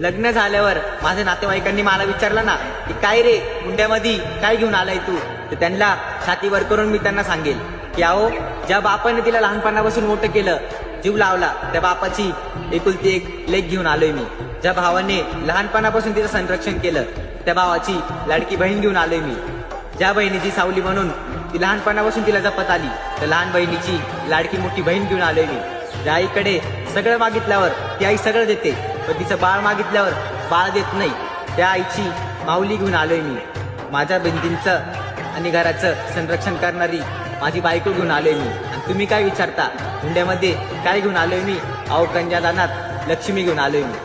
लग्न झाल्यावर माझ्या नातेवाईकांनी मला विचारलं ना की काय रे मुंड्यामध्ये काय घेऊन आलाय तू? तर त्यांना छातीवर करून मी त्यांना सांगेल की अहो ज्या बापाने तिला लहानपणापासून मोठं केलं जीव लावला त्या बापाची एकुलती एक लेख घेऊन आलोय मी. ज्या भावाने लहानपणापासून तिचं संरक्षण केलं त्या भावाची लाडकी बहीण घेऊन आलोय मी. ज्या बहिणीची सावली म्हणून ती लहानपणापासून तिला जपत आली तर लहान बहिणीची लाडकी मोठी बहीण घेऊन आलोय मी. ज्या आईकडे सगळं मागितल्यावर ती आई सगळं देते. पण तिचं बाळ मागितल्यावर बाळ देत नाही. त्या आईची माऊली घेऊन आलोय मी. माझ्या भिंतींचं आणि घराचं संरक्षण करणारी माझी बायको घेऊन आलोय मी. आणि तुम्ही काय विचारता? हुंड्यामध्ये काय घेऊन आलोय मी? अहो कंजादानात लक्ष्मी घेऊन आलोय मी.